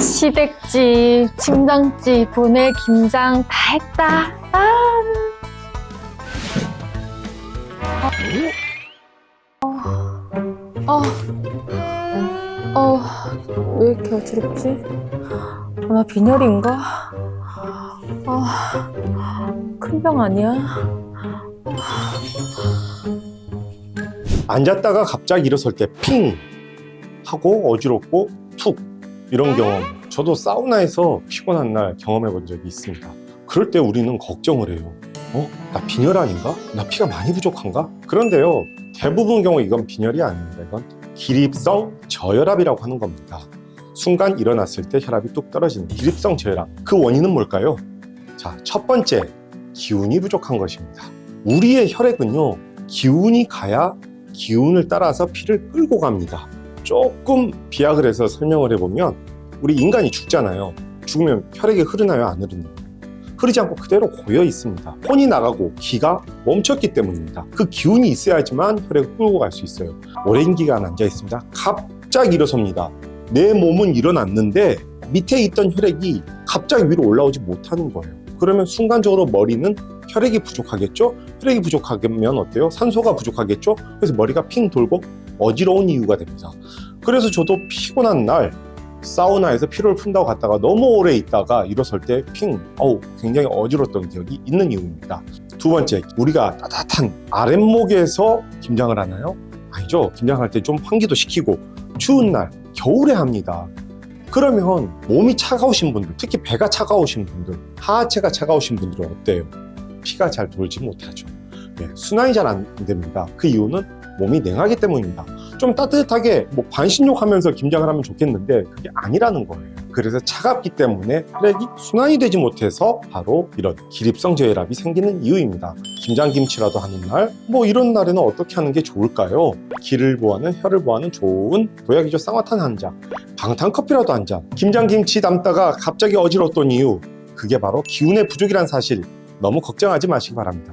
시댁집, 침장집, 분해, 김장 다 했다. 아. 어, 어, 어, 왜 이렇게 어지럽지? 어, 나 빈혈인가? 아, 큰 병 아니야? 앉았다가 갑자기 일어설 때 핑 하고 어지럽고 툭 이런 경험 저도 사우나에서 피곤한 날 경험해 본 적이 있습니다 그럴 때 우리는 걱정을 해요 어? 나 빈혈 아닌가? 나 피가 많이 부족한가? 그런데요 대부분 경우 이건 빈혈이 아닙니다 이건 기립성 저혈압이라고 하는 겁니다 순간 일어났을 때 혈압이 뚝 떨어지는 기립성 저혈압 그 원인은 뭘까요? 자, 첫 번째 기운이 부족한 것입니다 우리의 혈액은요 기운이 가야 기운을 따라서 피를 끌고 갑니다. 조금 비약을 해서 설명을 해보면 우리 인간이 죽잖아요. 죽으면 혈액이 흐르나요? 안 흐르나요? 흐르지 않고 그대로 고여 있습니다. 혼이 나가고 기가 멈췄기 때문입니다. 그 기운이 있어야지만 혈액을 끌고 갈 수 있어요. 오랜 기간 앉아 있습니다. 갑자기 일어섭니다. 내 몸은 일어났는데 밑에 있던 혈액이 갑자기 위로 올라오지 못하는 거예요. 그러면 순간적으로 머리는 혈액이 부족하겠죠? 혈액이 부족하면 어때요? 산소가 부족하겠죠? 그래서 머리가 핑 돌고 어지러운 이유가 됩니다. 그래서 저도 피곤한 날 사우나에서 피로를 푼다고 갔다가 너무 오래 있다가 일어설 때 핑, 어우, 굉장히 어지러웠던 기억이 있는 이유입니다. 두 번째, 우리가 따뜻한 아랫목에서 김장을 하나요? 아니죠. 김장할 때 좀 환기도 시키고 추운 날, 겨울에 합니다. 그러면 몸이 차가우신 분들, 특히 배가 차가우신 분들, 하하체가 차가우신 분들은 어때요? 피가 잘 돌지 못하죠. 예, 순환이 잘 안 됩니다. 그 이유는 몸이 냉하기 때문입니다. 좀 따뜻하게 뭐 반신욕 하면서 김장을 하면 좋겠는데 그게 아니라는 거예요. 그래서 차갑기 때문에 혈액이 순환이 되지 못해서 바로 이런 기립성 저혈압이 생기는 이유입니다. 김장김치라도 하는 날, 뭐 이런 날에는 어떻게 하는 게 좋을까요? 기를 보하는 혈을 보하는 좋은 보약이죠. 쌍화탕 한 잔, 방탄커피라도 한 잔. 김장김치 담다가 갑자기 어지러웠던 이유, 그게 바로 기운의 부족이란 사실 너무 걱정하지 마시기 바랍니다.